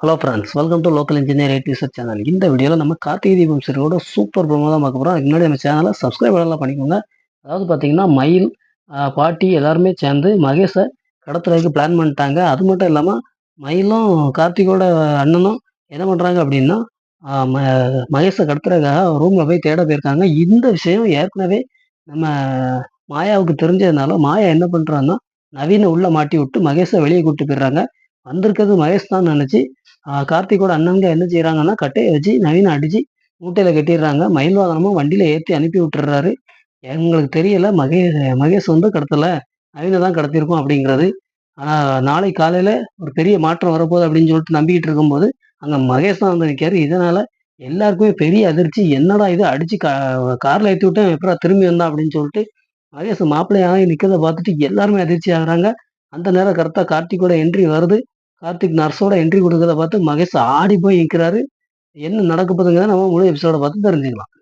Hello friends welcome to local engineer IT research channel இந்த வீடியோவில் நம்ம கார்த்திகை தீபம் சீரோட சூப்பர் ப்ரோமோ தான் பார்க்க போகிறோம் அதுக்கு முன்னாடி நம்ம சேனலை சப்ஸ்கிரைப் எல்லாம் பண்ணிக்கோங்க. அதாவது பார்த்தீங்கன்னா மயில் பாட்டி எல்லாருமே சேர்ந்து மகேஷை கடத்துறதுக்கு பிளான் பண்ணிட்டாங்க. அது மட்டும் இல்லாமல் மயிலும் கார்த்திகோட அண்ணனும் என்ன பண்ணுறாங்க அப்படின்னா ம- மகேஷை கடத்துறதுக்காக ரூமில் போய் தேட போயிருக்காங்க. இந்த விஷயம் ஏற்கனவே நம்ம மாயாவுக்கு தெரிஞ்சதுனால மாயா என்ன பண்ணுறான்னா நவீனை உள்ளே மாட்டி விட்டு மகேஷை வெளியே கூப்பிட்டு போயிடுறாங்க. வந்திருக்கிறது மகேஷ் தான் நினச்சி கார்த்திகோட அண்ணங்க என்ன செய்யறாங்கன்னா கட்டையை வச்சு நவீன அடிச்சு மூட்டையில கட்டிடுறாங்க. மயில்வாதனமும் வண்டியில ஏற்றி அனுப்பி விட்டுறாரு எங்களுக்கு தெரியல மகேஷ் மகேஷ் வந்து கடத்தல. நவீனை தான் கடத்திருக்கோம் அப்படிங்கிறது. ஆனா நாளை காலையில ஒரு பெரிய மாற்றம் வரப்போகுது அப்படின்னு சொல்லிட்டு நம்பிக்கிட்டு இருக்கும்போது அங்க மகேஷ் தான் வந்து நிற்காரு இதனால எல்லாருக்குமே பெரிய அதிர்ச்சி. என்னடா இது அடிச்சு கா கார்ல ஏற்றி விட்டேன் எப்படா திரும்பி வந்தான் அப்படின்னு சொல்லிட்டு மகேஷ் மாப்பிள்ளையாக நிற்கிறத பார்த்துட்டு எல்லாருமே அதிர்ச்சி ஆகுறாங்க. அந்த நேரம் கரெக்டாக கார்த்திகோட என்ட்ரி வருது. கார்த்திக் நர்ஸோட என்ட்ரி கொடுக்கறத பார்த்து மகேஷ் ஆடி போய் நிற்கிறாரு என்ன நடக்க போதுங்கிறத நம்ம முழு எபிசோட பார்த்து தெரிஞ்சுக்கலாம்.